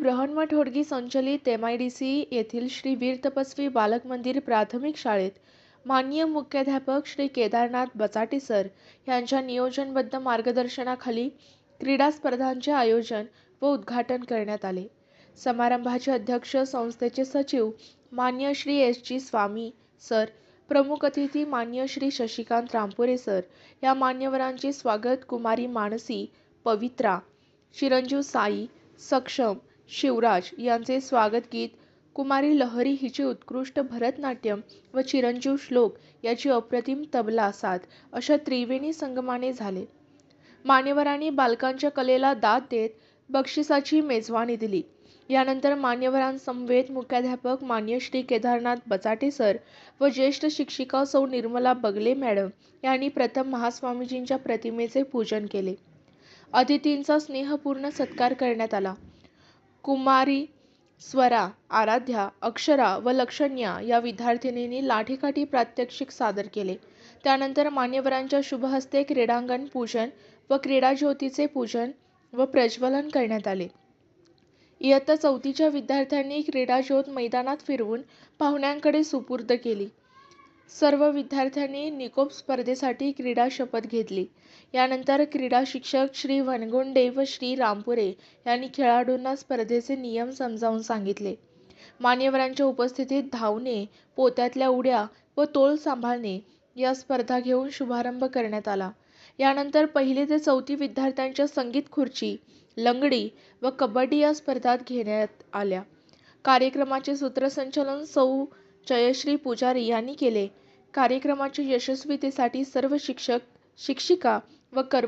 ब्रहन्मठ होडगी संचलित M I D C येथील श्री वीर तपस्वी बालक मंदिर प्राथमिक शाळेत माननीय मुख्याध्यापक श्री केदारनाथ बचाटे सर यांच्या नियोजनबद्ध मार्गदर्शनाखाली क्रीडा स्पर्धांचे आयोजन व उद्घाटन करण्यात आले. समारंभाचे अध्यक्ष संस्थेचे सचिव मान्य Shri S G Swami sir प्रमुख अतिथी मान्य श्री शशिकांत रामपुरे सर या मान्यवरांचे स्वागत कुमारी मानसी पवित्रा चिरंजीव साई सक्षम शिवराज यांचे स्वागत गीत कुमारी लहरी हिचे उत्कृष्ट भरतनाट्यम व चिरंजीव श्लोक याची अप्रतिम तबला साथ अशा त्रिवेणी संगमाने झाले. मान्यवरांनी बालकांच्या कलेला दाद देत बक्षिसाची मेजवानी दिली. यानंतर मान्यवरांसमवेत मुख्याध्यापक मान्य श्री केदारनाथ बचाटे सर व ज्येष्ठ शिक्षिका सौ निर्मला बगले मॅडम यांनी प्रथम महास्वामीजींच्या प्रतिमेचे पूजन केले. अतिथींचा स्नेहपूर्ण सत्कार करण्यात आला. कुमारी स्वरा आराध्या अक्षरा व लक्षण्या या विद्यार्थिनींनी लाठीकाठी प्रात्यक्षिक सादर केले. त्यानंतर मान्यवरांच्या शुभहस्ते क्रीडांगण पूजन व क्रीडाज्योतीचे पूजन व प्रज्वलन करण्यात आले. इयत्ता चौथीच्या विद्यार्थ्यांनी क्रीडाज्योत मैदानात फिरवून पाहुण्यांकडे सुपूर्द केली. सर्व विद्यार्थ्यांनी निकोप स्पर्धेसाठी क्रीडा शपथ घेतली. यानंतर क्रीडा शिक्षक श्री वनगुंडे व श्री रामपुरे यांनी खेळाडूंना स्पर्धेचे नियम समजावून सांगितले. मान्यवरांच्या उपस्थितीत धावणे पोत्यातल्या उड्या व तोल सांभाळणे या स्पर्धा घेऊन शुभारंभ करण्यात आला. यानंतर पहिली ते चौथी विद्यार्थ्यांच्या संगीत खुर्ची लंगडी व कबड्डी या स्पर्धात घेण्यात आल्या. कार्यक्रमाचे सूत्रसंचालन सौ जयश्री पुजारी यांनी केले. कार्यक्रमाच्या यशस्वीतेसाठी सर्व शिक्षक शिक्षिका व कर्म